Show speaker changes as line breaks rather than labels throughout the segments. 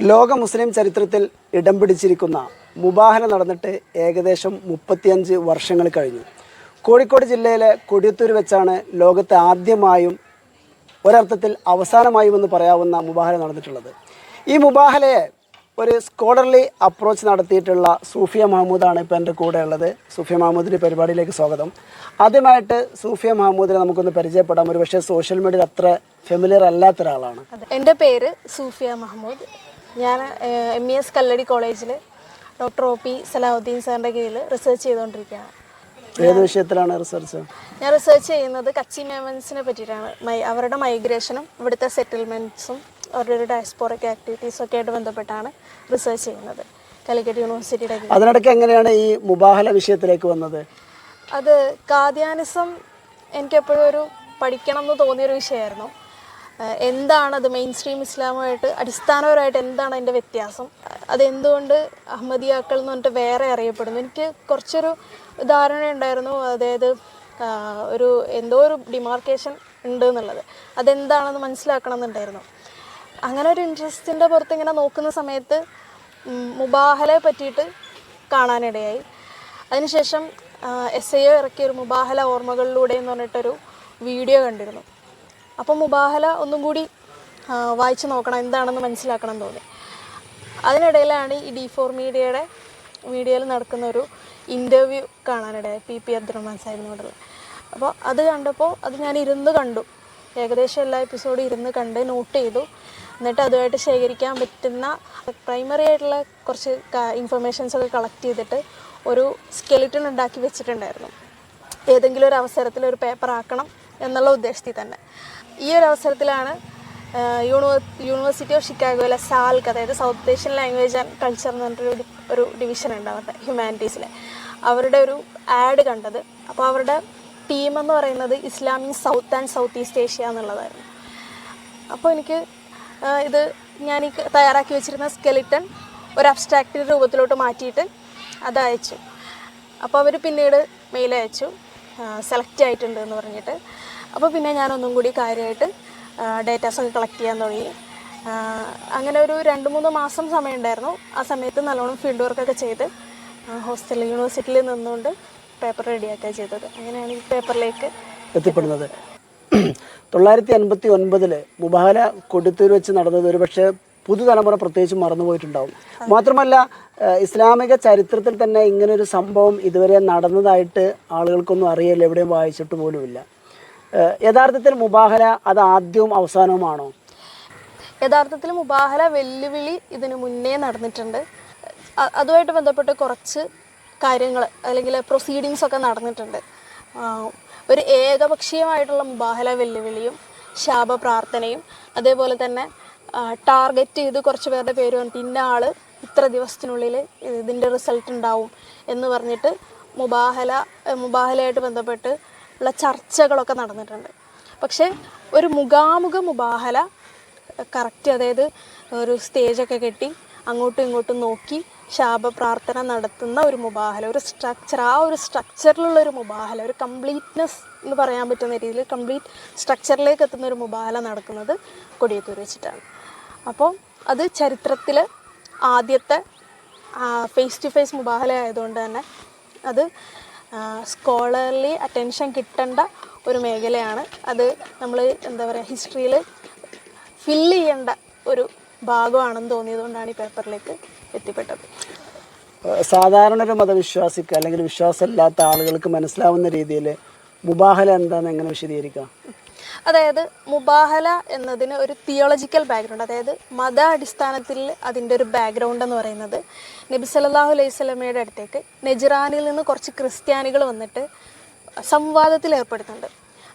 ലോക മുസ്ലിം ചരിത്രത്തിൽ ഇടം പിടിച്ചിരിക്കുന്ന മുബാഹന നടന്നിട്ട് ഏകദേശം മുപ്പത്തിയഞ്ച് വർഷങ്ങൾ കഴിഞ്ഞു. കോഴിക്കോട് ജില്ലയിലെ കൊടിയത്തൂർ വെച്ചാണ് ലോകത്തെ ആദ്യമായും ഒരർത്ഥത്തിൽ അവസാനമായും എന്ന് പറയാവുന്ന മുബാഹല നടന്നിട്ടുള്ളത്. ഈ മുബാഹലയെ ഒരു സ്കോളർലി അപ്രോച്ച് നടത്തിയിട്ടുള്ള സൂഫിയ മഹമ്മൂദാണ് ഇപ്പോൾ എന്റെ കൂടെ ഉള്ളത്. സൂഫിയ മഹമ്മൂദിന്റെ പരിപാടിയിലേക്ക് സ്വാഗതം. ആദ്യമായിട്ട് സൂഫിയ മഹമ്മൂദിനെ നമുക്കൊന്ന് പരിചയപ്പെടാം. ഒരു പക്ഷേ സോഷ്യൽ മീഡിയയിൽ അത്ര ഫെമിലിയർ അല്ലാത്ത ഒരാളാണ്
എന്റെ പേര് സൂഫിയ മഹമ്മൂദ് ഞാൻ എം ഇ എസ് കല്ലടി കോളേജിൽ ഡോക്ടർ ഒ പി സലാഹുദ്ദീൻ സാറിന്റെ കീഴിൽ റിസർച്ച് ചെയ്തുകൊണ്ടിരിക്കുകയാണ്
ഏത് വിഷയത്തിലാണ് റിസർച്ച്
ഞാൻ റിസർച്ച് ചെയ്യുന്നത് കച്ചി മേമൻസിനെ പറ്റിയിട്ടാണ്. മൈ അവരുടെ മൈഗ്രേഷനും ഇവിടുത്തെ സെറ്റിൽമെന്റ്സും അവരുടെ ഒരു ഡയസ്പോറൊക്കെ ആക്ടിവിറ്റീസും ഒക്കെ ആയിട്ട് ബന്ധപ്പെട്ടാണ് റിസർച്ച് ചെയ്യുന്നത്. കാലിക്കറ്റ് യൂണിവേഴ്സിറ്റിയുടെ
അതിനിടയ്ക്ക് എങ്ങനെയാണ് ഈ മുബാഹല വിഷയത്തിലേക്ക് വന്നത്?
അത് കാദ്യാനിസം എനിക്കെപ്പോഴും ഒരു പഠിക്കണം എന്ന് തോന്നിയൊരു വിഷയമായിരുന്നു. എന്താണത് മെയിൻ സ്ട്രീം ഇസ്ലാമുമായിട്ട് അടിസ്ഥാനപരമായിട്ട് എന്താണ് അതിന്റെ വ്യത്യാസം? അതെന്തുകൊണ്ട് അഹമ്മദിയാക്കൾ എന്ന് പറഞ്ഞിട്ട് വേറെ അറിയപ്പെടുന്നു? എനിക്ക് കുറച്ചൊരു ധാരണ ഉണ്ടായിരുന്നു. അതായത് ഒരു എന്തോ ഒരു ഡിമാർക്കേഷൻ ഉണ്ട് എന്നുള്ളത്. അതെന്താണെന്ന് മനസ്സിലാക്കണം എന്നുണ്ടായിരുന്നു അങ്ങനെ ഒരു ഇൻട്രസ്റ്റിന്റെ പുറത്ത് ഇങ്ങനെ നോക്കുന്ന സമയത്ത് മുബാഹലെ പറ്റിയിട്ട് കാണാനിടയായി. അതിനുശേഷം എസ് ഐ ഒ ഇറക്കിയ ഒരു മുബാഹല ഓർമ്മകളിലൂടെ എന്ന് പറഞ്ഞിട്ടൊരു വീഡിയോ കണ്ടിരുന്നു. അപ്പോൾ മുബാഹല ഒന്നും കൂടി വായിച്ചു നോക്കണം എന്താണെന്ന് മനസ്സിലാക്കണം തോന്നി. അതിനിടയിലാണ് ഈ ഡി ഫോർ മീഡിയയുടെ മീഡിയയിൽ നടക്കുന്ന ഒരു ഇന്റർവ്യൂ കാണാനിടയായി പി പി അബ്ദുറഹ്മാൻ സാഹിബിനോടുള്ള അപ്പോൾ അത് കണ്ടപ്പോൾ അത് ഞാൻ ഇരുന്ന് കണ്ടു. ഏകദേശം എല്ലാ എപ്പിസോഡും ഇരുന്ന് കണ്ട് നോട്ട് ചെയ്തു. എന്നിട്ട് അതുമായിട്ട് ശേഖരിക്കാൻ പറ്റുന്ന പ്രൈമറി ആയിട്ടുള്ള കുറച്ച് ഇൻഫർമേഷൻസ് ഒക്കെ കളക്ട് ചെയ്തിട്ട് ഒരു സ്കെലിറ്റൺ ഉണ്ടാക്കി വെച്ചിട്ടുണ്ടായിരുന്നു. ഏതെങ്കിലും ഒരു അവസരത്തിൽ ഒരു പേപ്പർ ആക്കണം എന്നുള്ള ഉദ്ദേശത്തിൽ തന്നെ. ഈ ഒരു അവസരത്തിലാണ് യൂണിവേ യൂണിവേഴ്സിറ്റി ഓഫ് ഷിക്കാഗോയിലെ സാൽക്ക് അതായത് South Asian language and culture എന്ന് പറഞ്ഞിട്ടൊരു ഒരു ഡിവിഷൻ ഉണ്ട് അവരുടെ ഹ്യൂമാനിറ്റീസിലെ അവരുടെ ഒരു ആഡ് കണ്ടത്. അപ്പോൾ അവരുടെ ടീം എന്ന് പറയുന്നത് Islamic south and south east Asia എന്നുള്ളതായിരുന്നു. അപ്പോൾ എനിക്ക് ഇത് ഞാൻ ഈ തയ്യാറാക്കി വെച്ചിരുന്ന സ്കെലിറ്റൺ ഒരു അബ്സ്ട്രാക്റ്റ് രൂപത്തിലോട്ട് മാറ്റിയിട്ട് അത് അയച്ചു. അപ്പോൾ അവർ പിന്നീട് മെയിൽ അയച്ചു. സെലക്ട് ആയിട്ടുണ്ട് എന്ന് പറഞ്ഞിട്ട്. അപ്പോൾ പിന്നെ ഞാൻ ഒന്നും കൂടി കാര്യമായിട്ട് ഡേറ്റാസൊക്കെ കളക്ട് ചെയ്യാൻ തുടങ്ങി. അങ്ങനെ ഒരു രണ്ട് മൂന്ന് മാസം സമയമുണ്ടായിരുന്നു. ആ സമയത്ത് നല്ലോണം ഫീൽഡ് വർക്കൊക്കെ ചെയ്ത് ഹോസ്റ്റൽ യൂണിവേഴ്സിറ്റിയിൽ നിന്നുകൊണ്ട് പേപ്പർ റെഡിയാക്കുക ചെയ്തത്. അങ്ങനെയാണ് ഈ പേപ്പറിലേക്ക്
എത്തിപ്പെടുന്നത്. തൊള്ളായിരത്തി അൻപത്തി ഒൻപതിൽ മുബാല കൊടുത്തൂർ വെച്ച് നടന്നത് ഒരുപക്ഷെ പുതുതലമുറ പ്രത്യേകിച്ച് മറന്നുപോയിട്ടുണ്ടാവും. മാത്രമല്ല ഇസ്ലാമിക ചരിത്രത്തിൽ തന്നെ ഇങ്ങനൊരു സംഭവം ഇതുവരെ നടന്നതായിട്ട് ആളുകൾക്കൊന്നും അറിയില്ല എവിടെയും വായിച്ചിട്ട് പോലുമില്ല. യഥാർത്ഥത്തിൽ മുബാഹല അത് ആദ്യവും അവസാനവുമാണോ?
യഥാർത്ഥത്തിൽ മുബാഹല വെല്ലുവിളി ഇതിനു മുന്നേ നടന്നിട്ടുണ്ട്. അതുമായിട്ട് ബന്ധപ്പെട്ട് കുറച്ച് കാര്യങ്ങൾ അല്ലെങ്കിൽ പ്രൊസീഡിങ്സ് ഒക്കെ നടന്നിട്ടുണ്ട്. ഒരു ഏകപക്ഷീയമായിട്ടുള്ള മുബാഹല വെല്ലുവിളിയും ശാപ പ്രാർത്ഥനയും അതേപോലെ തന്നെ ടാർഗറ്റ് ചെയ്ത് കുറച്ച് പേരുടെ പേര് പറഞ്ഞിട്ട് ഇന്ന ആൾ ഇത്ര ദിവസത്തിനുള്ളിൽ ഇതിന്റെ റിസൾട്ട് ഉണ്ടാവും എന്ന് പറഞ്ഞിട്ട് മുബാഹല മുബാഹലയായിട്ട് ബന്ധപ്പെട്ട് ഉള്ള ചർച്ചകളൊക്കെ നടന്നിട്ടുണ്ട്. പക്ഷേ ഒരു മുഖാമുഖ മുബാഹല കറക്റ്റ് അതായത് ഒരു സ്റ്റേജൊക്കെ കെട്ടി അങ്ങോട്ടും ഇങ്ങോട്ടും നോക്കി ശാപപ്രാർത്ഥന നടത്തുന്ന ഒരു മുബാഹല ഒരു സ്ട്രക്ചർ ആ ഒരു സ്ട്രക്ചറിലുള്ള ഒരു മുബാഹല ഒരു കംപ്ലീറ്റ്നെസ് എന്ന് പറയാൻ പറ്റുന്ന രീതിയിൽ കംപ്ലീറ്റ് സ്ട്രക്ചറിലേക്ക് എത്തുന്ന ഒരു മുബാഹല നടക്കുന്നത് കൊടിയത്തൂർ വെച്ചിട്ടാണ്. അപ്പോൾ അത് ചരിത്രത്തിൽ ആദ്യത്തെ ഫേസ് ടു ഫേസ് മുബാഹല ആയതുകൊണ്ട് തന്നെ അത് സ്കോളർലി അറ്റൻഷൻ കിട്ടേണ്ട ഒരു മേഖലയാണ്. അത് നമ്മൾ എന്താ പറയുക ഹിസ്റ്ററിയിൽ ഫില്ല് ചെയ്യേണ്ട ഒരു ഭാഗമാണെന്ന് തോന്നിയതുകൊണ്ടാണ് ഈ പേപ്പറിലേക്ക് എത്തിപ്പെട്ടത്.
സാധാരണ ഒരു മതവിശ്വാസിക്ക് അല്ലെങ്കിൽ വിശ്വാസമില്ലാത്ത ആളുകൾക്ക് മനസ്സിലാവുന്ന രീതിയിൽ മുബാഹല എന്താണെന്ന് എങ്ങനെ വിശദീകരിക്കാം?
അതായത് മുബാഹല എന്നതിന് ഒരു തിയോളജിക്കൽ ബാക്ക്ഗ്രൗണ്ട് അതായത് മത അടിസ്ഥാനത്തിൽ അതിന്റെ ഒരു ബാക്ക്ഗ്രൗണ്ട് എന്ന് പറയുന്നത് നബി സല്ലല്ലാഹു അലൈഹി സ്വലമയുടെ അടുത്തേക്ക് നെജ്റാനിൽ നിന്ന് കുറച്ച് ക്രിസ്ത്യാനികൾ വന്നിട്ട് സംവാദത്തിൽ ഏർപ്പെടുന്നുണ്ട്.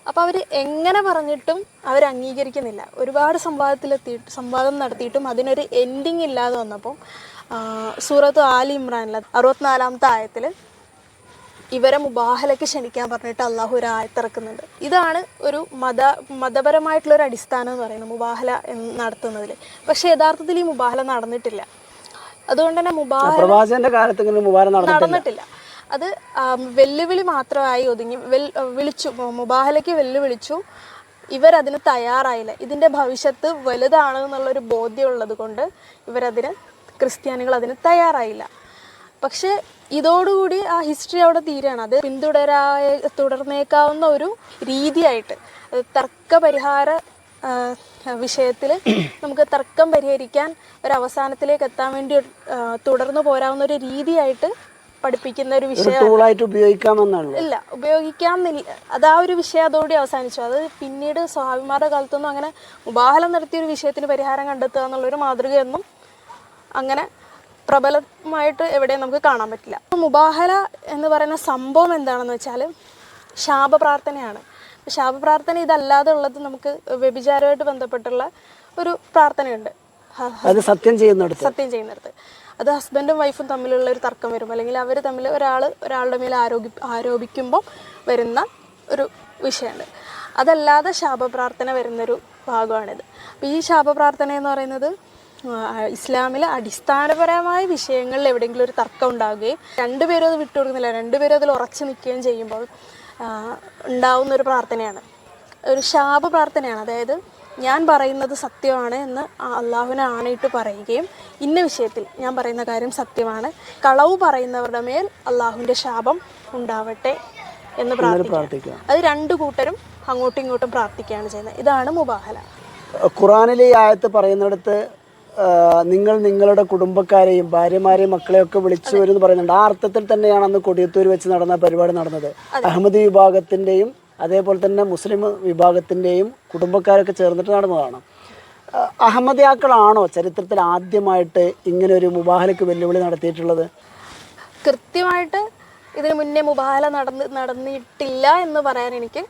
അപ്പോൾ അവർ എങ്ങനെ പറഞ്ഞിട്ടും അവർ അംഗീകരിക്കുന്നില്ല. ഒരുപാട് സംവാദത്തിലെത്തിയിട്ട് സംവാദം നടത്തിയിട്ടും അതിനൊരു എൻഡിങ് ഇല്ലാതെ വന്നപ്പോൾ സൂറത്ത് ആലി ഇമ്രാനിൽ അറുപത്തിനാലാമത്തെ ആയത്തിൽ ഇവരെ മുബാഹലയ്ക്ക് ക്ഷണിക്കാൻ പറഞ്ഞിട്ട് അള്ളാഹു ഒരു ആയത്തിറക്കുന്നുണ്ട്. ഇതാണ് ഒരു മത മതപരമായിട്ടുള്ള ഒരു അടിസ്ഥാനം എന്ന് പറയുന്നത് മുബാഹല നടത്തുന്നതിൽ പക്ഷെ യഥാർത്ഥത്തിൽ ഈ മുബാഹല നടന്നിട്ടില്ല. അതുകൊണ്ട് തന്നെ മുബാഹല
കാലത്ത് നടന്നിട്ടില്ല.
അത് വെല്ലുവിളി മാത്രമായി ഒതുങ്ങി വിളിച്ചു മുബാഹലയ്ക്ക് വെല്ലുവിളിച്ചു. ഇവരതിന് തയ്യാറായില്ല. ഇതിന്റെ ഭവിഷ്യത്ത് വലുതാണ് എന്നുള്ളൊരു ബോധ്യമുള്ളത് കൊണ്ട് ഇവരതിന് ക്രിസ്ത്യാനികൾ അതിന് തയ്യാറായില്ല. പക്ഷേ ഇതോടുകൂടി ആ ഹിസ്റ്ററി അവിടെ തീരാണ്. അത് പിന്തുടരായ തുടർന്നേക്കാവുന്ന ഒരു രീതിയായിട്ട്. തർക്ക പരിഹാര വിഷയത്തിൽ നമുക്ക് തർക്കം പരിഹരിക്കാൻ ഒരു അവസാനത്തിലേക്ക് എത്താൻ വേണ്ടി തുടർന്നു പോരാവുന്ന ഒരു രീതിയായിട്ട് പഠിപ്പിക്കുന്ന ഒരു വിഷയം ഇല്ല ഉപയോഗിക്കാമെന്നില്ല. അത് ആ ഒരു വിഷയം അതോടെ അവസാനിച്ചു. അത് പിന്നീട് സ്വാഭിമാരുടെ കാലത്തൊന്നും അങ്ങനെ ഉപാഹലം നടത്തിയ ഒരു വിഷയത്തിന് പരിഹാരം കണ്ടെത്തുക എന്നുള്ളൊരു മാതൃകയൊന്നും അങ്ങനെ പ്രബലമായിട്ട് എവിടെയും നമുക്ക് കാണാൻ പറ്റില്ല. മുബാഹല എന്ന് പറയുന്ന സംഭവം എന്താണെന്ന് വെച്ചാൽ ശാപപ്രാർത്ഥനയാണ്. ശാപപ്രാർത്ഥന ഇതല്ലാതെ ഉള്ളത് നമുക്ക് വ്യഭിചാരമായിട്ട് ബന്ധപ്പെട്ടുള്ള ഒരു പ്രാർത്ഥനയുണ്ട്.
അത് സത്യം ചെയ്യുന്നിടത്ത്.
സത്യം ചെയ്യുന്നിടത്ത്. അത് ഹസ്ബൻഡും വൈഫും തമ്മിലുള്ള ഒരു തർക്കം വരും. അല്ലെങ്കിൽ അവർ തമ്മിൽ ഒരാൾ ഒരാളുടെ മേലെ ആരോഗ്യ ആരോപിക്കുമ്പോൾ വരുന്ന ഒരു വിഷയമുണ്ട്. അതല്ലാതെ ശാപപ്രാർത്ഥന വരുന്നൊരു ഭാഗമാണിത്. അപ്പോൾ ഈ ശാപപ്രാർത്ഥന എന്ന് പറയുന്നത് ഇസ്ലാമിലെ അടിസ്ഥാനപരമായ വിഷയങ്ങളിൽ എവിടെയെങ്കിലും ഒരു തർക്കം ഉണ്ടാവുകയും രണ്ടുപേരും അത് വിട്ടുകൊടുക്കുന്നില്ല രണ്ടുപേരും അതിൽ ഉറച്ചു നിൽക്കുകയും ചെയ്യുമ്പോൾ ഉണ്ടാവുന്ന ഒരു പ്രാർത്ഥനയാണ്. ഒരു ശാപ പ്രാർത്ഥനയാണ്. അതായത് ഞാൻ പറയുന്നത് സത്യമാണ് എന്ന് അള്ളാഹുവിനെ ആണയിട്ട് പറയുകയും ഇന്ന വിഷയത്തിൽ ഞാൻ പറയുന്ന കാര്യം സത്യമാണ്. കളവ് പറയുന്നവരുടെ മേൽ അള്ളാഹുവിന്റെ ശാപം ഉണ്ടാവട്ടെ എന്ന് പ്രാർത്ഥിക്കുക. അത് രണ്ടു കൂട്ടരും അങ്ങോട്ടും ഇങ്ങോട്ടും പ്രാർത്ഥിക്കുകയാണ് ചെയ്യുന്നത്. ഇതാണ് മുബാഹല.
ഖുറാനിലെ ആയത്ത് പറയുന്നിടത്ത് നിങ്ങൾ നിങ്ങളുടെ കുടുംബക്കാരെയും ഭാര്യമാരെയും മക്കളെയും ഒക്കെ വിളിച്ചു വരും എന്ന് പറയുന്നുണ്ട്. ആ അർത്ഥത്തിൽ തന്നെയാണ് അന്ന് കൊടിയത്തൂർ വെച്ച് നടന്ന പരിപാടി നടന്നത്. അഹമ്മദി വിഭാഗത്തിന്റെയും അതേപോലെ തന്നെ മുസ്ലിം വിഭാഗത്തിന്റെയും കുടുംബക്കാരൊക്കെ ചേർന്നിട്ട് നടന്നതാണ്. അഹമ്മദിയാക്കളാണോ ചരിത്രത്തിൽ ആദ്യമായിട്ട് ഇങ്ങനെ ഒരു മുബാഹലക്ക് വെല്ലുവിളി നടത്തിയിട്ടുള്ളത്?
കൃത്യമായിട്ട് ഇതിനു മുന്നേ മുബാഹല നടന്ന് നടന്നിട്ടില്ല എന്ന് പറയാൻ എനിക്ക്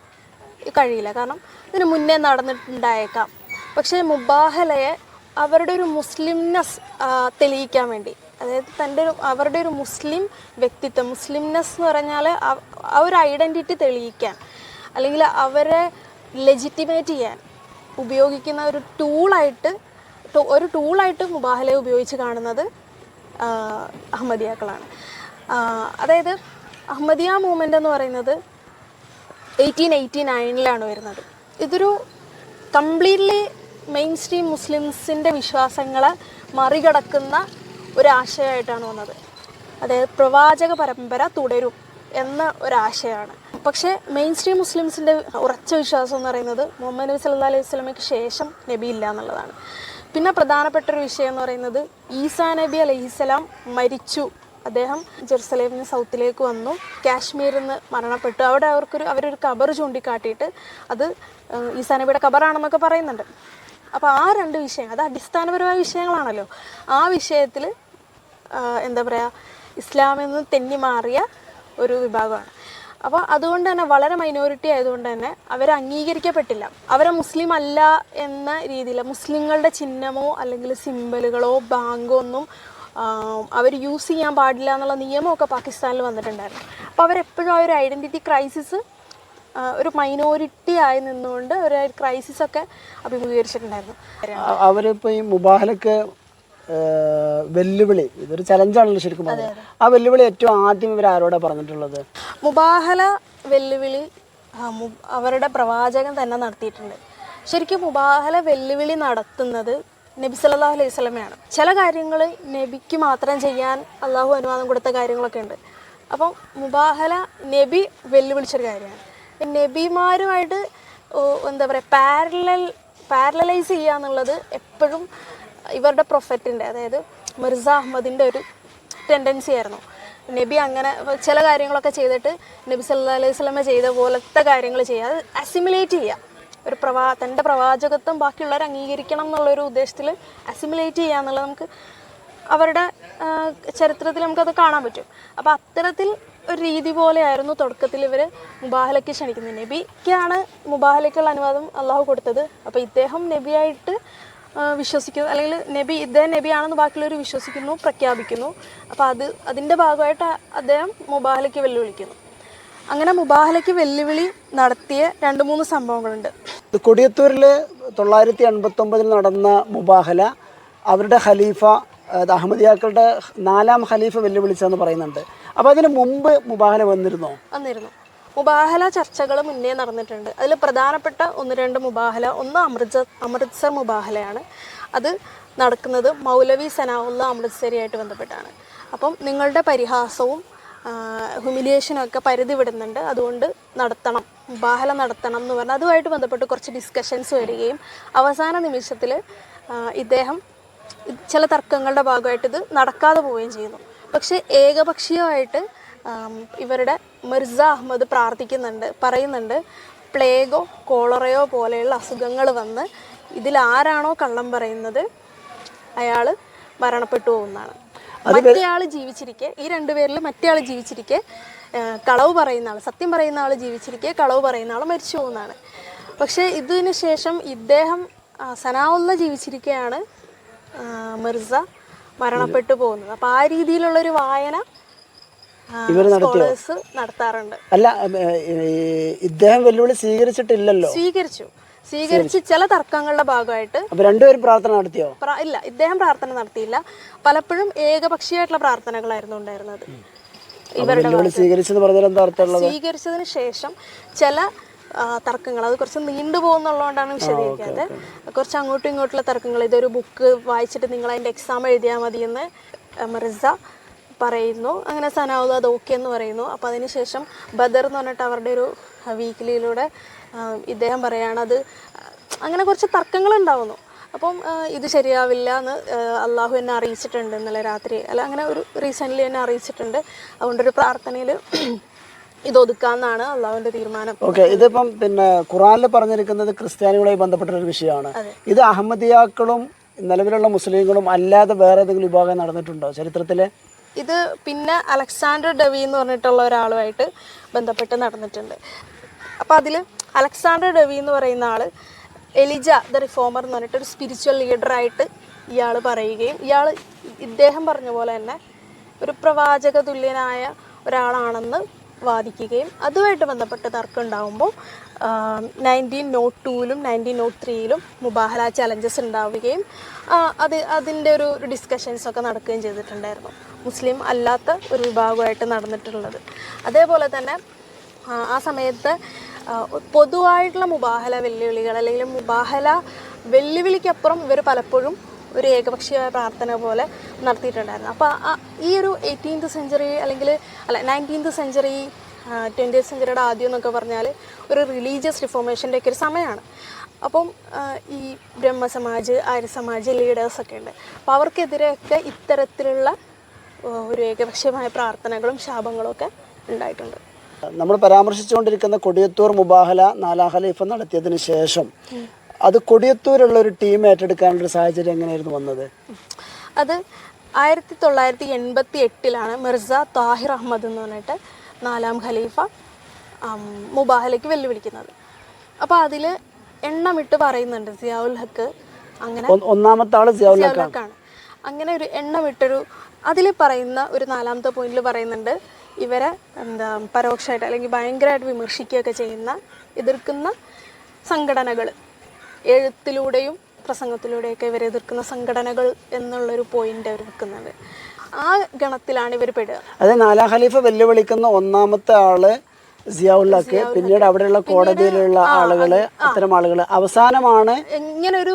കഴിയില്ല. കാരണം ഇതിനു മുന്നേ നടന്നിട്ടുണ്ടായേക്കാം. പക്ഷേ മുബാഹലയെ അവരുടെ ഒരു മുസ്ലിംനെസ് തെളിയിക്കാൻ വേണ്ടി. അതായത് തന്റെ ഒരു അവരുടെ ഒരു മുസ്ലിം വ്യക്തിത്വം മുസ്ലിംനെസ് എന്ന് പറഞ്ഞാൽ ആ ഒരു ഐഡന്റിറ്റി തെളിയിക്കാൻ അല്ലെങ്കിൽ അവരെ ലെജിറ്റിമേറ്റ് ചെയ്യാൻ ഉപയോഗിക്കുന്ന ഒരു ടൂളായിട്ട് ഒരു ടൂളായിട്ട് മുബാഹലെ ഉപയോഗിച്ച് കാണുന്നത് അഹമ്മദിയാക്കളാണ്. അതായത് അഹമ്മദിയ മൂവ്മെന്റ് എന്ന് പറയുന്നത് എയ്റ്റീൻ എയ്റ്റി നയനിലാണ് വരുന്നത്. ഇതൊരു കംപ്ലീറ്റ്ലി മെയിൻ സ്ട്രീം മുസ്ലിംസിന്റെ വിശ്വാസങ്ങളെ മറികടക്കുന്ന ഒരാശയമായിട്ടാണ് വന്നത്. അതായത് പ്രവാചക പരമ്പര തുടരും എന്ന ഒരാശയമാണ്. പക്ഷേ മെയിൻ സ്ട്രീം മുസ്ലിംസിന്റെ ഉറച്ച വിശ്വാസം എന്ന് പറയുന്നത് മുഹമ്മദ് നബി സല്ലാ അലൈഹി സ്വലമയ്ക്ക് ശേഷം നബി ഇല്ല എന്നുള്ളതാണ്. പിന്നെ പ്രധാനപ്പെട്ട ഒരു വിഷയം എന്ന് പറയുന്നത് ഈസാ നബി അലൈഹിസ്സലാം മരിച്ചു. അദ്ദേഹം ജെറുസലേമിന് സൗത്തിലേക്ക് വന്നു. കാശ്മീരിൽ നിന്ന് മരണപ്പെട്ടു. അവിടെ അവർക്കൊരു അവരൊരു കബർ ചൂണ്ടിക്കാട്ടിയിട്ട് അത് ഈസാ നബിയുടെ കബറാണെന്നൊക്കെ പറയുന്നുണ്ട്. അപ്പോൾ ആ രണ്ട് വിഷയം അത് അടിസ്ഥാനപരമായ വിഷയങ്ങളാണല്ലോ. ആ വിഷയത്തിൽ എന്താ പറയുക ഇസ്ലാമിൽ നിന്ന് തെന്നി മാറിയ ഒരു വിഭാഗമാണ്. അപ്പോൾ അതുകൊണ്ട് തന്നെ വളരെ മൈനോറിറ്റി ആയതുകൊണ്ട് തന്നെ അവർ അംഗീകരിക്കപ്പെട്ടില്ല. അവരെ മുസ്ലിം അല്ല എന്ന രീതിയിൽ മുസ്ലിങ്ങളുടെ ചിഹ്നമോ അല്ലെങ്കിൽ സിമ്പലുകളോ ബാങ്കോ ഒന്നും അവർ യൂസ് ചെയ്യാൻ പാടില്ല എന്നുള്ള നിയമമൊക്കെ പാകിസ്ഥാനിൽ വന്നിട്ടുണ്ടായിരുന്നു. അപ്പോൾ അവരെപ്പോഴും ആ ഒരു ഐഡന്റിറ്റി ക്രൈസിസ് ഒരു മൈനോറിറ്റി ആയി നിന്നുകൊണ്ട് ഒരു ക്രൈസിസ് ഒക്കെ അഭിമുഖീകരിച്ചിട്ടുണ്ടായിരുന്നു.
അവരിപ്പോ അവരിപ്പോൾ ഈ മുബാഹലക്ക് വെല്ലുവിളി ഇതൊരു ചലഞ്ചാണല്ലോ ശരിക്കും പറഞ്ഞത് ആ വെല്ലുവിളി ഏറ്റവും ആദ്യം ഇവർ ആരോടാ പറഞ്ഞിട്ടുള്ളത്?
മുബാഹല വെല്ലുവിളി അവരുടെ പ്രവാചകൻ തന്നെ നടത്തിയിട്ടുണ്ട്. ശരിക്കും മുബാഹല വെല്ലുവിളി നടത്തുന്നത് നബി സല്ലാ അലൈഹി സ്വലമയാണ് ചില കാര്യങ്ങൾ നബിക്ക് മാത്രം ചെയ്യാൻ അള്ളാഹു അനുവാദം കൊടുത്ത കാര്യങ്ങളൊക്കെ ഉണ്ട്. അപ്പം മുബാഹല നബി വെല്ലുവിളിച്ചൊരു കാര്യമാണ്. നബിമാരുമായിട്ട് എന്താ പറയുക പാരലൽ പാരലൈസ് ചെയ്യുക എന്നുള്ളത് എപ്പോഴും ഇവരുടെ പ്രൊഫറ്റിന്റെ അതായത് മിർസ അഹമ്മദിന്റെ ഒരു ടെൻഡൻസി ആയിരുന്നു. നബി അങ്ങനെ ചില കാര്യങ്ങളൊക്കെ ചെയ്തിട്ട് നബി സല്ലാ അലൈഹി സ്വലമ ചെയ്ത പോലത്തെ കാര്യങ്ങൾ ചെയ്യുക. അത് അസിമുലേറ്റ് ചെയ്യുക. ഒരു പ്രവാ തന്റെ പ്രവാചകത്വം ബാക്കിയുള്ളവർ അംഗീകരിക്കണം എന്നുള്ളൊരു ഉദ്ദേശത്തിൽ അസിമുലേറ്റ് ചെയ്യുക എന്നുള്ളത് നമുക്ക് അവരുടെ ചരിത്രത്തിൽ നമുക്കത് കാണാൻ പറ്റും. അപ്പോൾ അത്തരത്തിൽ ഒരു രീതി പോലെയായിരുന്നു തുടക്കത്തിൽ ഇവർ മുബാഹലയ്ക്ക് ക്ഷണിക്കുന്നത്. നബിക്കാണ് മുബാഹലയ്ക്കുള്ള അനുവാദം അള്ളാഹു കൊടുത്തത്. അപ്പോൾ ഇദ്ദേഹം നബിയായിട്ട് വിശ്വസിക്കുന്നു അല്ലെങ്കിൽ നബി ഇദ്ദേഹം നബിയാണെന്ന് ബാക്കിയുള്ളവർ വിശ്വസിക്കുന്നു പ്രഖ്യാപിക്കുന്നു. അപ്പോൾ അത് അതിന്റെ ഭാഗമായിട്ട് അദ്ദേഹം മുബാഹലയ്ക്ക് വെല്ലുവിളിക്കുന്നു. അങ്ങനെ മുബാഹലയ്ക്ക് വെല്ലുവിളി നടത്തിയ രണ്ട് മൂന്ന് സംഭവങ്ങളുണ്ട്.
കൊടിയത്തൂരിൽ തൊള്ളായിരത്തി എൺപത്തൊമ്പതിൽ നടന്ന മുബാഹല അവരുടെ ഖലീഫ അഹമ്മദിയാക്കളുടെ നാലാം ഖലീഫ വെല്ലുവിളിച്ചതെന്ന് പറയുന്നുണ്ട്. അപ്പോൾ അതിന് മുമ്പ് മുബാഹല വന്നിരുന്നോ?
വന്നിരുന്നു. മുബാഹല ചർച്ചകൾ മുന്നേ നടന്നിട്ടുണ്ട്. അതിൽ പ്രധാനപ്പെട്ട ഒന്ന് രണ്ട് മുബാഹല ഒന്ന് അമൃത്സർ അമൃത്സർ മുബാഹലയാണ്. അത് നടക്കുന്നത് മൗലവി സനാവുള്ള അമൃത്സരിയായിട്ട് ബന്ധപ്പെട്ടാണ്. അപ്പം നിങ്ങളുടെ പരിഹാസവും ഹ്യൂമിലിയേഷനും ഒക്കെ പരിധി വിടുന്നുണ്ട്. അതുകൊണ്ട് നടത്തണം മുബാഹല നടത്തണം എന്ന് പറഞ്ഞാൽ അതുമായിട്ട് ബന്ധപ്പെട്ട് കുറച്ച് ഡിസ്കഷൻസ് വരികയും അവസാന നിമിഷത്തിൽ ഇദ്ദേഹം ചില തർക്കങ്ങളുടെ ഭാഗമായിട്ട് ഇത് നടക്കാതെ പോവുകയും ചെയ്യുന്നു. പക്ഷേ ഏകപക്ഷീയമായിട്ട് ഇവരുടെ മിർസ അഹമ്മദ് പ്രാർത്ഥിക്കുന്നുണ്ട് പറയുന്നുണ്ട് പ്ലേഗോ കോളറയോ പോലെയുള്ള അസുഖങ്ങൾ വന്ന് ഇതിലാരാണോ കള്ളം പറയുന്നത് അയാൾ മരണപ്പെട്ടു പോകുന്നതാണ് മറ്റേയാൾ ജീവിച്ചിരിക്കെ ഈ രണ്ടുപേരിൽ മറ്റേയാൾ ജീവിച്ചിരിക്കെ കളവ് പറയുന്ന ആൾ സത്യം പറയുന്ന ആൾ ജീവിച്ചിരിക്കെ കളവ് പറയുന്ന ആൾ മരിച്ചു പോകുന്നതാണ് പക്ഷേ ഇതിന് ശേഷം ഇദ്ദേഹം ആ, സനാവുള്ള ജീവിച്ചിരിക്കെയാണ് മിർസ മരണപ്പെട്ടു പോകുന്നത്. അപ്പൊ ആ രീതിയിലുള്ള ഒരു വായന
ഇവർ നടത്തിയോ?
നടത്താറുണ്ട്.
അല്ല ഇദ്ദേഹം വെല്ലുവിളി സ്വീകരിച്ചിട്ടില്ലല്ലോ?
സ്വീകരിച്ചു. സ്വീകരിച്ച് ചില തർക്കങ്ങളുടെ ഭാഗമായിട്ട്
രണ്ടുപേരും പ്രാർത്ഥന നടത്തിയോ?
ഇല്ല ഇദ്ദേഹം പ്രാർത്ഥന നടത്തിയില്ല. പലപ്പോഴും ഏകപക്ഷീയമായിട്ടുള്ള പ്രാർത്ഥനകളായിരുന്നു ഉണ്ടായിരുന്നത്. ഇവരുടെ
സ്വീകരിച്ചെന്ന് പറഞ്ഞാൽ എന്താ അർത്ഥമുള്ളത്
സ്വീകരിച്ചതിന് ശേഷം ചില തർക്കങ്ങൾ. അത് കുറച്ച് നീണ്ടു പോകുന്നുള്ളതുകൊണ്ടാണ് വിശദീകരിക്കാതെ കുറച്ച് അങ്ങോട്ടും ഇങ്ങോട്ടുള്ള തർക്കങ്ങൾ. ഇതൊരു ബുക്ക് വായിച്ചിട്ട് നിങ്ങൾ അതിന്റെ എക്സാം എഴുതിയാൽ മതിയെന്ന് മിർസ പറയുന്നു. അങ്ങനെ സനാവുദ് അത് ഓക്കെ എന്ന് പറയുന്നു. അപ്പോൾ അതിനുശേഷം ബദർ എന്ന് പറഞ്ഞിട്ട് അവരുടെ ഒരു വീക്കിലിയിലൂടെ ഇദ്ദേഹം പറയുകയാണത് അത് അങ്ങനെ കുറച്ച് തർക്കങ്ങൾ ഉണ്ടാവുന്നു. അപ്പം ഇത് ശരിയാവില്ല എന്ന് അള്ളാഹു എന്നെ അറിയിച്ചിട്ടുണ്ട് ഇന്നലെ രാത്രി. അല്ല അങ്ങനെ ഒരു റീസെന്റ്ലി എന്നെ അറിയിച്ചിട്ടുണ്ട്. അതുകൊണ്ടൊരു പ്രാർത്ഥനയിൽ ഇത് അള്ളാഹുവിന്റെ തീരുമാനം.
ഓക്കെ ഇതിപ്പം പിന്നെ ഖുറാനിൽ പറഞ്ഞിരിക്കുന്നത് ക്രിസ്ത്യാനികളുമായി ബന്ധപ്പെട്ട ഒരു വിഷയമാണ്. ഇത് അഹമ്മദിയാക്കളും നിലവിലുള്ള മുസ്ലിങ്ങളും അല്ലാതെ വേറെ ഏതെങ്കിലും വിഭാഗം നടന്നിട്ടുണ്ടോ ചരിത്രത്തിൽ?
ഇത് പിന്നെ അലക്സാണ്ടർ ഡെവി എന്ന് പറഞ്ഞിട്ടുള്ള ഒരാളുമായിട്ട് ബന്ധപ്പെട്ട് നടന്നിട്ടുണ്ട്. അപ്പോൾ അതിൽ അലക്സാണ്ടർ ഡെവി എന്ന് പറയുന്ന ആൾ എലിജ ദ റിഫോമർ എന്ന് പറഞ്ഞിട്ട് ഒരു സ്പിരിച്വൽ ലീഡറായിട്ട് ഇയാൾ പറയുകയും ഇയാൾ ഇദ്ദേഹം പറഞ്ഞ പോലെ തന്നെ ഒരു പ്രവാചക തുല്യനായ ഒരാളാണെന്ന് വാദിക്കുകയും അതുമായിട്ട് ബന്ധപ്പെട്ട് തർക്കം ഉണ്ടാകുമ്പോൾ നയന്റീൻ നോട്ട് ടൂവിലും നയന്റീൻ നോട്ട് ത്രീയിലും മുബാഹല ചലഞ്ചസ് ഉണ്ടാവുകയും അത് അതിന്റെ ഒരു ഡിസ്കഷൻസ് ഒക്കെ നടക്കുകയും ചെയ്തിട്ടുണ്ടായിരുന്നു. മുസ്ലിം അല്ലാത്ത ഒരു വിഭാഗമായിട്ട് നടന്നിട്ടുള്ളത്. അതേപോലെ തന്നെ ആ സമയത്ത് പൊതുവായിട്ടുള്ള മുബാഹല വെല്ലുവിളികൾ അല്ലെങ്കിൽ മുബാഹല വെല്ലുവിളിക്കപ്പുറം ഇവർ പലപ്പോഴും ഒരു ഏകപക്ഷീയമായ പ്രാർത്ഥന പോലെ നടത്തിയിട്ടുണ്ടായിരുന്നു. അപ്പോൾ ആ- ഈ ഒരു എയ്റ്റീൻത് സെഞ്ചുറി അല്ലെങ്കിൽ അല്ല നയന്റീൻത് സെഞ്ചുറി ട്വന്റി സെഞ്ചുറിയുടെ ആദ്യം എന്നൊക്കെ പറഞ്ഞാൽ ഒരു റിലീജിയസ് റിഫോർമേഷന്റെ ഒക്കെ ഒരു സമയമാണ് അപ്പം ഈ ബ്രഹ്മസമാജ് ആര്യസമാജ് ലീഡേഴ്സൊക്കെ ഉണ്ട്. അപ്പോൾ അവർക്കെതിരെയൊക്കെ ഇത്തരത്തിലുള്ള ഒരു ഏകപക്ഷീയമായ പ്രാർത്ഥനകളും ശാപങ്ങളും ഒക്കെ ഉണ്ടായിട്ടുണ്ട്.
നമ്മൾ പരാമർശിച്ചുകൊണ്ടിരിക്കുന്ന കൊടിയത്തൂർ മുബാഹല നാലാഹലീഫ് നടത്തിയതിന് ശേഷം അത് കൊടിയത്തൂരുള്ള ഒരു ടീം ഏറ്റെടുക്കാനുള്ള ഒരു സാഹചര്യം എങ്ങനെയായിരുന്നു വന്നത്?
അത് ആയിരത്തി തൊള്ളായിരത്തി എൺപത്തി എട്ടിലാണ് മിർസ താഹിർ അഹമ്മദ് എന്ന് പറഞ്ഞിട്ട് നാലാം ഖലീഫ മുബാഹലേക്ക് വെല്ലുവിളിക്കുന്നത്. അപ്പോൾ അതിൽ എണ്ണമിട്ട് പറയുന്നുണ്ട് സിയാവുൽ ഹക്ക് അങ്ങനെ
ഒന്നാമത്തെ ആൾ സിയാവുൽ
ഹക്കാണ്. അങ്ങനെ ഒരു എണ്ണമിട്ടൊരു അതിൽ പറയുന്ന ഒരു നാലാമത്തെ പോയിന്റിൽ പറയുന്നുണ്ട് ഇവരെ എന്താ പരോക്ഷമായിട്ട് അല്ലെങ്കിൽ ഭയങ്കരമായിട്ട് വിമർശിക്കുകയൊക്കെ ചെയ്യുന്ന എതിർക്കുന്ന സംഘടനകൾ എഴുത്തിലൂടെയും പ്രസംഗത്തിലൂടെയൊക്കെ ഇവരെ എതിർക്കുന്ന സംഘടനകൾ എന്നുള്ളൊരു പോയിന്റ് അവർ വെക്കുന്നത്. ആ ഗണത്തിലാണ് ഇവർ പെടുക.
അത് നാലാം ഖലീഫ വെല്ലുവിളിക്കുന്ന ഒന്നാമത്തെ ആൾ സിയാവുള്ളക്ക് പിന്നീട് അവിടെയുള്ള കോടതിയിലുള്ള ആളുകൾ അത്തരം ആളുകൾ. അവസാനമാണ്
ഇങ്ങനെ ഒരു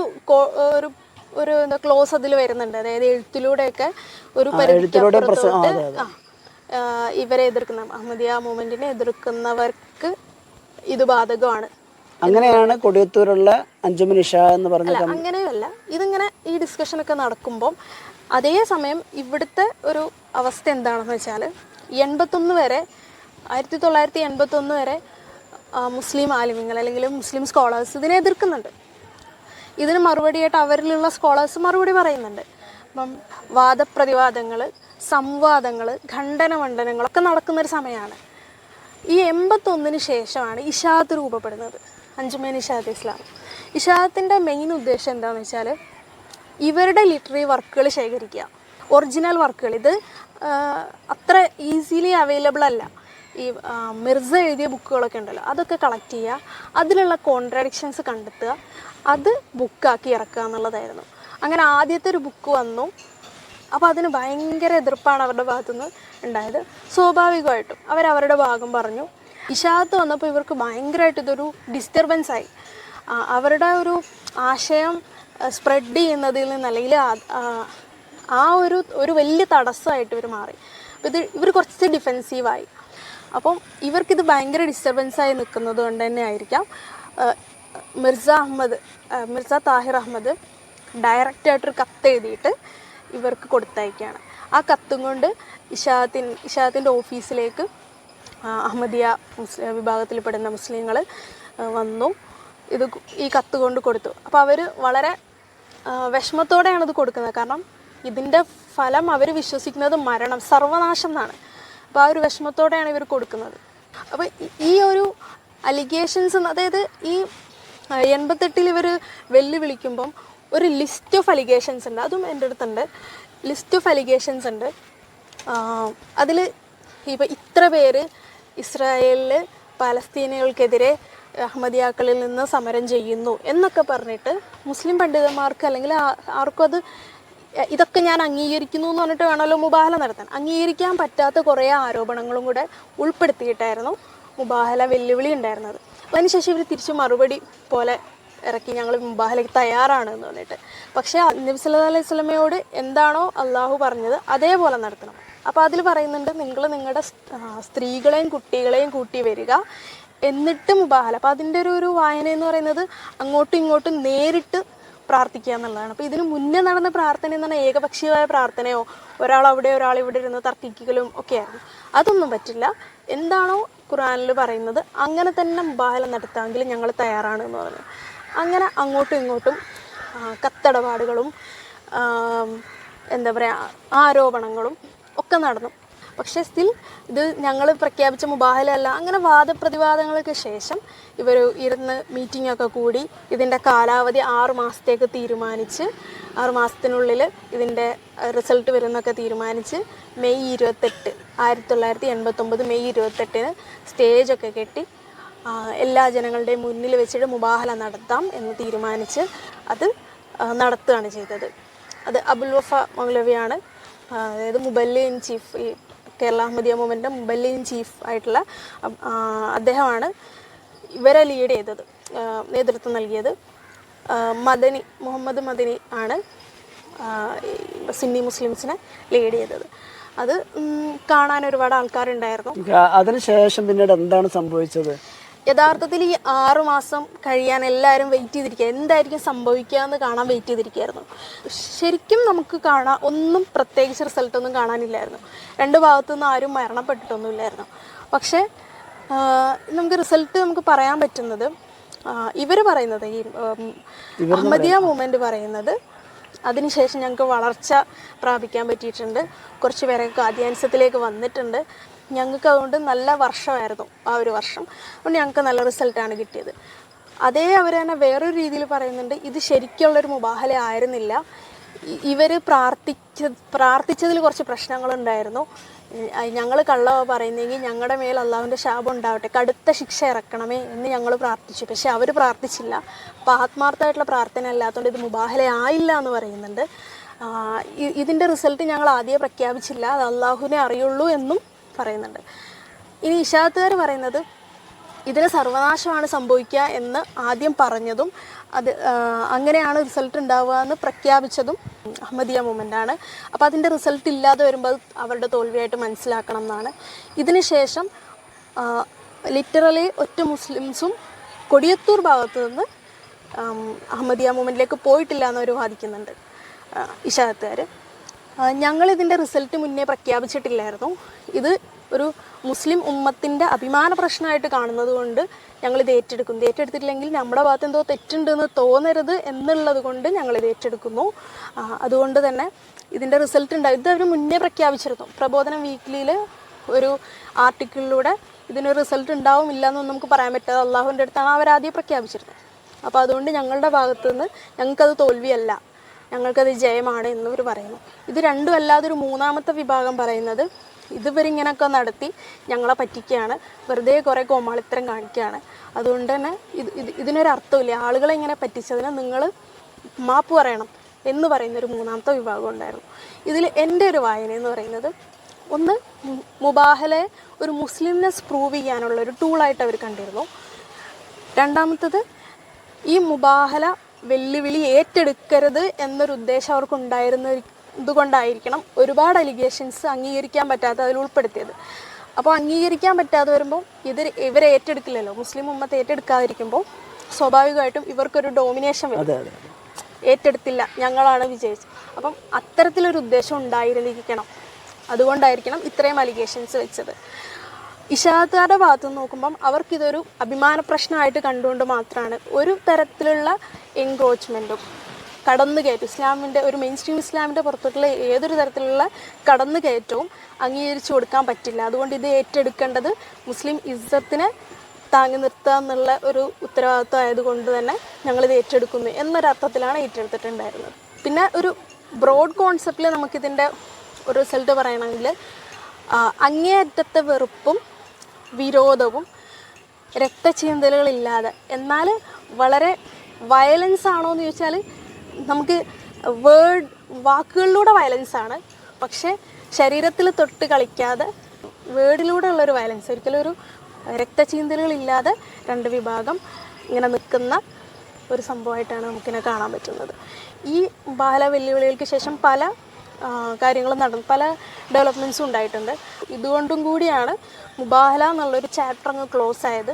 ഒരു ഒരു എന്താ ക്ലോസ് അതിൽ വരുന്നുണ്ട്. അതായത് എഴുത്തിലൂടെയൊക്കെ ഒരു
എഴുത്തിലൂടെ
ഇവരെ എതിർക്കുന്ന അഹമ്മദിയ മൂവ്മെന്റിനെ എതിർക്കുന്നവർക്ക് ഇത് ബാധകമാണ്.
അങ്ങനെയാണ് കൊടിയത്തൂരുള്ള അഞ്ചുമനി ഷാ എന്ന് പറഞ്ഞ
അങ്ങനെയല്ല. ഇതിങ്ങനെ ഈ ഡിസ്കഷൻ ഒക്കെ നടക്കുമ്പോൾ അതേ സമയം ഇവിടുത്തെ ഒരു അവസ്ഥ എന്താണെന്ന് വെച്ചാൽ എൺപത്തൊന്ന് വരെ ആയിരത്തി തൊള്ളായിരത്തി എൺപത്തൊന്ന് വരെ മുസ്ലിം ആലിമ്യങ്ങൾ അല്ലെങ്കിൽ മുസ്ലിം സ്കോളേഴ്സ് ഇതിനെ എതിർക്കുന്നുണ്ട്. ഇതിന് മറുപടിയായിട്ട് അവരിലുള്ള സ്കോളേഴ്സ് മറുപടി പറയുന്നുണ്ട്. അപ്പം വാദപ്രതിവാദങ്ങൾ സംവാദങ്ങൾ ഖണ്ഡനമണ്ഡനങ്ങളൊക്കെ നടക്കുന്നൊരു സമയമാണ്. ഈ എൺപത്തൊന്നിന് ശേഷമാണ് ഇഷാത്ത് രൂപപ്പെടുന്നത്. അഞ്ചുമേൻ ഇഷാദ് ഇസ്ലാം. ഇഷാദത്തിന്റെ മെയിൻ ഉദ്ദേശം എന്താണെന്ന് വെച്ചാൽ ഇവരുടെ ലിറ്റററി വർക്കുകൾ ശേഖരിക്കുക. ഒറിജിനൽ വർക്കുകൾ ഇത് അത്ര ഈസിലി അവൈലബിൾ അല്ല. ഈ മിർസ എഴുതിയ ബുക്കുകളൊക്കെ ഉണ്ടല്ലോ അതൊക്കെ കളക്ട് ചെയ്യുക. അതിലുള്ള കോൺട്രഡിക്ഷൻസ് കണ്ടെത്തുക. അത് ബുക്കാക്കി ഇറക്കുക എന്നുള്ളതായിരുന്നു. അങ്ങനെ ആദ്യത്തെ ഒരു ബുക്ക് വന്നു. അപ്പോൾ അതിന് ഭയങ്കര എതിർപ്പാണ് അവരുടെ ഭാഗത്തുനിന്ന് ഉണ്ടായത്. സ്വാഭാവികമായിട്ടും അവരവരുടെ ഭാഗം പറഞ്ഞു. ഇഷാത്ത് വന്നപ്പോൾ ഇവർക്ക് ഭയങ്കരമായിട്ട് ഇതൊരു ഡിസ്റ്റർബൻസ് ആയി. അവരുടെ ഒരു ആശയം സ്പ്രെഡ് ചെയ്യുന്നതിൽ നിന്ന് അല്ലെങ്കിൽ ആ- ഒരു ഒരു വലിയ തടസ്സമായിട്ട് ഇവർ മാറി. അപ്പോൾ ഇത് ഇവർ കുറച്ച് ഡിഫെൻസീവായി അപ്പം ഇവർക്കിത് ഭയങ്കര ഡിസ്റ്റർബൻസ് ആയി നിൽക്കുന്നത് കൊണ്ട് തന്നെ ആയിരിക്കാം. മിർസ അഹമ്മദ് മിർസ താഹിർ അഹമ്മദ് ഡയറക്റ്റായിട്ടൊരു കത്ത് എഴുതിയിട്ട് ഇവർക്ക് കൊടുത്തയക്കുകയാണ്. ആ കത്തും കൊണ്ട് ഇഷാത്തിൻ ഇഷാത്തിന്റെ ഓഫീസിലേക്ക് അഹമ്മദിയ മുസ്ലിം വിഭാഗത്തിൽപ്പെടുന്ന മുസ്ലിങ്ങൾ വന്നു. ഇത് ഈ കത്ത് കൊണ്ട് കൊടുത്തു. അപ്പോൾ അവർ വളരെ വിഷമത്തോടെയാണ് ഇത് കൊടുക്കുന്നത്. കാരണം ഇതിന്റെ ഫലം അവർ വിശ്വസിക്കുന്നത് മരണം സർവനാശം എന്നാണ്. അപ്പോൾ ആ ഒരു വിഷമത്തോടെയാണ് ഇവർ കൊടുക്കുന്നത്. അപ്പോൾ ഈ- ഒരു അലിഗേഷൻസ് അതായത് ഈ എൺപത്തെട്ടിൽ ഇവർ വെല്ലുവിളിക്കുമ്പം ഒരു ലിസ്റ്റ് ഓഫ് അലിഗേഷൻസ് ഉണ്ട്. അതും എന്റെ അടുത്തുണ്ട്. ലിസ്റ്റ് ഓഫ് അലിഗേഷൻസ് ഉണ്ട്. അതിൽ ഇപ്പോൾ ഇത്ര പേര് ഇസ്രായേലിൽ പാലസ്തീനികൾക്കെതിരെ അഹമ്മദിയാക്കളിൽ നിന്ന് സമരം ചെയ്യുന്നു എന്നൊക്കെ പറഞ്ഞിട്ട് മുസ്ലിം പണ്ഡിതന്മാർക്ക് അല്ലെങ്കിൽ ആർക്കും അത് ഇതൊക്കെ ഞാൻ അംഗീകരിക്കുന്നു എന്ന് പറഞ്ഞിട്ട് വേണമല്ലോ മുബാഹല നടത്താൻ. അംഗീകരിക്കാൻ പറ്റാത്ത കുറേ ആരോപണങ്ങളും കൂടെ ഉൾപ്പെടുത്തിയിട്ടായിരുന്നു മുബാഹല വെല്ലുവിളി ഉണ്ടായിരുന്നത്. അതിനുശേഷം ഇവർ തിരിച്ചു മറുപടി പോലെ ഇറക്കി ഞങ്ങൾ മുബാഹലയ്ക്ക് തയ്യാറാണ് എന്ന് പറഞ്ഞിട്ട്. പക്ഷേ നബി സല്ലല്ലാഹു അലൈഹി സ്വലമയോട് എന്താണോ അള്ളാഹു പറഞ്ഞത് അതേപോലെ നടത്തണം. അപ്പോൾ അതിൽ പറയുന്നുണ്ട് നിങ്ങൾ നിങ്ങളുടെ സ്ത്രീകളെയും കുട്ടികളെയും കൂട്ടി വരിക. എന്നിട്ട് മുബാഹല അപ്പോൾ അതിന്റെ ഒരു ഒരു വായന എന്ന് പറയുന്നത് അങ്ങോട്ടും ഇങ്ങോട്ടും നേരിട്ട് പ്രാർത്ഥിക്കുക എന്നുള്ളതാണ്. അപ്പോൾ ഇതിന് മുന്നേ നടന്ന പ്രാർത്ഥന എന്ന് പറഞ്ഞാൽ ഏകപക്ഷീയമായ പ്രാർത്ഥനയോ ഒരാൾ അവിടെ ഒരാൾ ഇവിടെ ഇരുന്ന് തർക്കിക്കലും ഒക്കെയായിരുന്നു അതൊന്നും പറ്റില്ല. എന്താണോ ഖുറാനിൽ പറയുന്നത് അങ്ങനെ തന്നെ മുബാഹല നടത്താമെങ്കിൽ ഞങ്ങൾ തയ്യാറാണ് എന്ന് പറഞ്ഞു. അങ്ങനെ അങ്ങോട്ടും ഇങ്ങോട്ടും കത്തടപാടുകളും എന്താ പറയുക ആരോപണങ്ങളും ഒക്കെ നടന്നു. പക്ഷേ സ്റ്റിൽ ഇത് ഞങ്ങൾ പ്രഖ്യാപിച്ച മുബാഹലല്ല അങ്ങനെ വാദപ്രതിവാദങ്ങൾക്ക് ശേഷം ഇവർ ഇരുന്ന് മീറ്റിംഗ് ഒക്കെ കൂടി ഇതിന്റെ കാലാവധി ആറു മാസത്തേക്ക് തീരുമാനിച്ച് ആറു മാസത്തിനുള്ളിൽ ഇതിന്റെ റിസൾട്ട് വരുന്നൊക്കെ തീരുമാനിച്ച് മെയ് ഇരുപത്തെട്ട് ആയിരത്തി തൊള്ളായിരത്തി എൺപത്തൊമ്പത് മെയ് ഇരുപത്തെട്ടിന് സ്റ്റേജൊക്കെ കെട്ടി എല്ലാ ജനങ്ങളുടെയും മുന്നിൽ വെച്ചിട്ട് മുബാഹല നടത്താം എന്ന് തീരുമാനിച്ച് അത് നടത്തുകയാണ് ചെയ്തത്. അത് അബുൽ വഫ മൗലവിയാണ് അതായത് മുബല്ലി ഇൻ ചീഫ് ഈ കേരള അഹമ്മദിയ മൂവ്മെന്റെ മുബല്ലി ഇൻ ചീഫ് ആയിട്ടുള്ള അദ്ദേഹമാണ് ഇവരെ ലീഡ് ചെയ്തത് നേതൃത്വം നൽകിയത്. മദനി മുഹമ്മദ് മദനി ആണ് സിന്നി മുസ്ലിംസിനെ ലീഡ് ചെയ്തത്. അത് കാണാൻ ഒരുപാട് ആൾക്കാരുണ്ടായിരുന്നു.
അതിനുശേഷം പിന്നീട് എന്താണ് സംഭവിച്ചത്?
യഥാർത്ഥത്തിൽ ഈ ആറു മാസം കഴിയാൻ എല്ലാവരും വെയിറ്റ് ചെയ്തിരിക്കുക. എന്തായിരിക്കും സംഭവിക്കുക എന്ന് കാണാൻ വെയിറ്റ് ചെയ്തിരിക്കുകയായിരുന്നു. ശരിക്കും നമുക്ക് കാണാൻ ഒന്നും പ്രത്യേകിച്ച് റിസൾട്ടൊന്നും കാണാനില്ലായിരുന്നു. രണ്ട് ഭാഗത്തു നിന്ന് ആരും മരണപ്പെട്ടിട്ടൊന്നുമില്ലായിരുന്നു. പക്ഷേ നമുക്ക് റിസൾട്ട് നമുക്ക് പറയാൻ പറ്റുന്നത് ഇവർ പറയുന്നത് ഈ അഹമ്മദിയ മൂവ്മെന്റ് പറയുന്നത് അതിനുശേഷം ഞങ്ങൾക്ക് വളർച്ച പ്രാപിക്കാൻ പറ്റിയിട്ടുണ്ട്. കുറച്ച് പേരൊക്കെ ആദ്യാൻസത്തിലേക്ക് വന്നിട്ടുണ്ട്. ഞങ്ങൾക്ക് അതുകൊണ്ട് നല്ല വർഷമായിരുന്നു ആ ഒരു വർഷം. അതുകൊണ്ട് ഞങ്ങൾക്ക് നല്ല റിസൾട്ടാണ് കിട്ടിയത്. അതേ അവർ തന്നെ വേറൊരു രീതിയിൽ പറയുന്നുണ്ട് ഇത് ശരിക്കുള്ളൊരു മുബാഹല ആയിരുന്നില്ല. ഇവർ പ്രാർത്ഥിച്ച പ്രാർത്ഥിച്ചതിൽ കുറച്ച് പ്രശ്നങ്ങളുണ്ടായിരുന്നു. ഞങ്ങൾ കള്ള പറയുന്നെങ്കിൽ ഞങ്ങളുടെ മേൽ അള്ളാഹുവിന്റെ ശാപം ഉണ്ടാവട്ടെ കടുത്ത ശിക്ഷ ഇറക്കണമേ എന്ന് ഞങ്ങൾ പ്രാർത്ഥിച്ചു. പക്ഷെ അവർ പ്രാർത്ഥിച്ചില്ല. അപ്പോൾ ആത്മാർത്ഥമായിട്ടുള്ള പ്രാർത്ഥന അല്ലാത്തതുകൊണ്ട് ഇത് മുബാഹല ആയില്ല എന്ന് പറയുന്നുണ്ട്. ഇതിന്റെ റിസൾട്ട് ഞങ്ങൾ ആദ്യമേ പ്രഖ്യാപിച്ചില്ല. അത് അള്ളാഹുവിനെ അറിയുള്ളൂ എന്നും പറയുന്നുണ്ട്. ഇനി ഇഷാത്തുകാർ പറയുന്നത് ഇതിന് സർവനാശമാണ് സംഭവിക്കുക എന്ന് ആദ്യം പറഞ്ഞതും അത് അങ്ങനെയാണ് റിസൾട്ട് ഉണ്ടാവുക എന്ന് പ്രഖ്യാപിച്ചതും അഹമ്മദിയ മൂമെന്റ് ആണ്. അപ്പോൾ അതിന്റെ റിസൾട്ട് ഇല്ലാതെ വരുമ്പോൾ അത് അവരുടെ തോൽവിയായിട്ട് മനസ്സിലാക്കണം എന്നാണ്. ഇതിന് ശേഷം ലിറ്ററലി ഒറ്റ മുസ്ലിംസും കൊടിയത്തൂർ ഭാഗത്തു നിന്ന് അഹമ്മദിയ മൂവ്മെന്റിലേക്ക് പോയിട്ടില്ല എന്നവർ വാദിക്കുന്നുണ്ട് ഇഷാത്തുകാർ ഞങ്ങളിതിന്റെ റിസൾട്ട് മുന്നേ പ്രഖ്യാപിച്ചിട്ടില്ലായിരുന്നു. ഇത് ഒരു മുസ്ലിം ഉമ്മത്തിന്റെ അഭിമാന പ്രശ്നമായിട്ട് കാണുന്നത് കൊണ്ട് ഞങ്ങൾ ഇത് ഏറ്റെടുക്കുന്നു ഏറ്റെടുത്തിട്ടില്ലെങ്കിൽ നമ്മുടെ ഭാഗത്ത് എന്തോ തെറ്റുണ്ടെന്ന് തോന്നരുത് എന്നുള്ളത് കൊണ്ട് ഞങ്ങൾ ഇത് ഏറ്റെടുക്കുന്നു അതുകൊണ്ട് തന്നെ ഇതിന്റെ റിസൾട്ട് ഉണ്ടായി. ഇത് അവർ മുന്നേ പ്രഖ്യാപിച്ചിരുന്നു. പ്രബോധനം വീക്കിലിയിൽ ഒരു ആർട്ടിക്കിളിലൂടെ ഇതിനൊരു റിസൾട്ട് ഉണ്ടാവും എന്നൊന്നും നമുക്ക് പറയാൻ പറ്റാതെ അള്ളാഹുവിന്റെ അടുത്താണ് അവരാദ്യം പ്രഖ്യാപിച്ചിരുന്നത്. അപ്പോൾ അതുകൊണ്ട് ഞങ്ങളുടെ ഭാഗത്തു നിന്ന് ഞങ്ങൾക്കത് തോൽവിയല്ല. ഞങ്ങൾക്കത് ജയമാണ് എന്നിവർ പറയുന്നു. ഇത് രണ്ടും അല്ലാതെ ഒരു മൂന്നാമത്തെ വിഭാഗം പറയുന്നത് ഇതുവരിങ്ങനൊക്കെ നടത്തി ഞങ്ങളെ പറ്റിക്കുകയാണ്. വെറുതെ കുറേ കോമാളിത്തരം കാണിക്കുകയാണ്. അതുകൊണ്ട് തന്നെ ഇത് ഇത് ഇതിനൊരു അർത്ഥമില്ല. ആളുകളെ ഇങ്ങനെ പറ്റിച്ചതിന് നിങ്ങൾ മാപ്പ് പറയണം എന്ന് പറയുന്ന ഒരു മൂന്നാമത്തെ വിഭാഗം ഉണ്ടായിരുന്നു. ഇതിൽ എന്റെ ഒരു വായന എന്ന് പറയുന്നത് ഒന്ന് മുബാഹലെ ഒരു മുസ്ലിംനെസ് പ്രൂവ് ചെയ്യാനുള്ള ഒരു ടൂളായിട്ട് അവർ കണ്ടിരുന്നു. രണ്ടാമത്തത് ഈ മുബാഹല വെല്ലുവിളി ഏറ്റെടുക്കരുത് എന്നൊരു ഉദ്ദേശം അവർക്ക് ഉണ്ടായിരുന്ന ഇതുകൊണ്ടായിരിക്കണം ഒരുപാട് അലിഗേഷൻസ് അംഗീകരിക്കാൻ പറ്റാത്ത അതിൽ ഉൾപ്പെടുത്തിയത്. അപ്പോൾ അംഗീകരിക്കാൻ പറ്റാതെ വരുമ്പോൾ ഇത് ഇവരെ ഏറ്റെടുക്കില്ലല്ലോ. മുസ്ലിം ഉമ്മത്ത് ഏറ്റെടുക്കാതിരിക്കുമ്പോൾ സ്വാഭാവികമായിട്ടും ഇവർക്കൊരു ഡോമിനേഷൻ വരും. ഏറ്റെടുത്തില്ല. ഞങ്ങളാണ് വിജയിച്ചത്. അപ്പം അത്തരത്തിലൊരു ഉദ്ദേശം ഉണ്ടായിരുന്നിരിക്കണം അതുകൊണ്ടായിരിക്കണം ഇത്രയും അലിഗേഷൻസ് വെച്ചത്. ഇഷാദുകാരുടെ ഭാഗത്ത് നിന്ന് നോക്കുമ്പം അവർക്കിതൊരു അഭിമാന പ്രശ്നമായിട്ട് കണ്ടുകൊണ്ട് മാത്രമാണ് ഒരു തരത്തിലുള്ള എൻക്രോച്ച്മെന്റും കടന്നുകയറ്റം ഇസ്ലാമിന്റെ ഒരു മെയിൻ സ്ട്രീം ഇസ്ലാമിന്റെ പുറത്തോട്ടുള്ള ഏതൊരു തരത്തിലുള്ള കടന്നുകയറ്റവും അംഗീകരിച്ചു കൊടുക്കാൻ പറ്റില്ല. അതുകൊണ്ട് ഇത് ഏറ്റെടുക്കേണ്ടത് മുസ്ലിം ഇസ്സത്തിനെ താങ്ങി നിർത്തുക എന്നുള്ള ഒരു ഉത്തരവാദിത്വം ആയതുകൊണ്ട് തന്നെ ഞങ്ങളിത് ഏറ്റെടുക്കുന്നു എന്നൊരർത്ഥത്തിലാണ് ഏറ്റെടുത്തിട്ടുണ്ടായിരുന്നത്. പിന്നെ ഒരു ബ്രോഡ് കോൺസെപ്റ്റിൽ നമുക്കിതിന്റെ ഒരു റിസൾട്ട് പറയണമെങ്കിൽ അങ്ങേയറ്റത്തെ വെറുപ്പും വിരോധവും രക്തചീന്തലുകളില്ലാതെ. എന്നാൽ വളരെ വയലൻസ് ആണോ എന്ന് ചോദിച്ചാൽ നമുക്ക് വേർഡ് വാക്കുകളിലൂടെ വയലൻസ് ആണ്. പക്ഷേ ശരീരത്തിൽ തൊട്ട് കളിക്കാതെ വേർഡിലൂടെ ഉള്ളൊരു വയലൻസ് ഒരിക്കലും ഒരു രക്തചീന്തലുകളില്ലാതെ രണ്ട് വിഭാഗം ഇങ്ങനെ നിൽക്കുന്ന ഒരു സംഭവമായിട്ടാണ് നമുക്കിനെ കാണാൻ പറ്റുന്നത്. ഈ ബാല വെല്ലുവിളികൾക്ക് ശേഷം പല കാര്യങ്ങളും നടന്നു പല ഡെവലപ്മെന്റ്സും ഉണ്ടായിട്ടുണ്ട്. ഇതുകൊണ്ടും കൂടിയാണ് മുബാഹല എന്നുള്ളൊരു ചാപ്റ്റർ അങ്ങ് ക്ലോസ് ആയത്.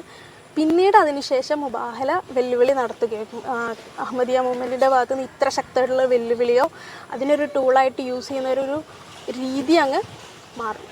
പിന്നീട് അതിനുശേഷം മുബാഹല വെല്ലുവിളി നടത്തുകയും ആ, അഹമ്മദിയ മൂവ്മെന്റിന്റെ ഭാഗത്ത് നിന്ന് ഇത്ര ശക്തമായിട്ടുള്ള വെല്ലുവിളിയോ അതിനൊരു ടൂളായിട്ട് യൂസ് ചെയ്യുന്ന ഒരു രീതി അങ്ങ് മാറി.